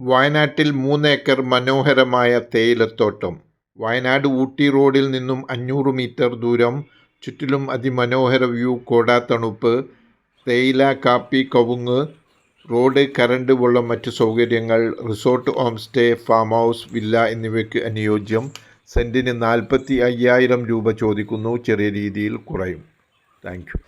വയനാട്ടിൽ മൂന്നേക്കർ മനോഹരമായ തേയിലത്തോട്ടം. വയനാട് ഊട്ടി റോഡിൽ നിന്നും അഞ്ഞൂറ് മീറ്റർ ദൂരം ചുറ്റിലും അതിമനോഹര വ്യൂ കോടാത്തണുപ്പ് തേയില കാപ്പി കവുങ്ങ് റോഡ് കറണ്ട് വെള്ളം മറ്റ് സൗകര്യങ്ങൾ resort home stay farm house villa എന്നിവയ്ക്ക് അനുയോജ്യം. സെന്റിന് നാൽപ്പത്തി അയ്യായിരം രൂപ ചോദിക്കുന്നു ചെറിയ രീതിയിൽ കുറയും. Thank you.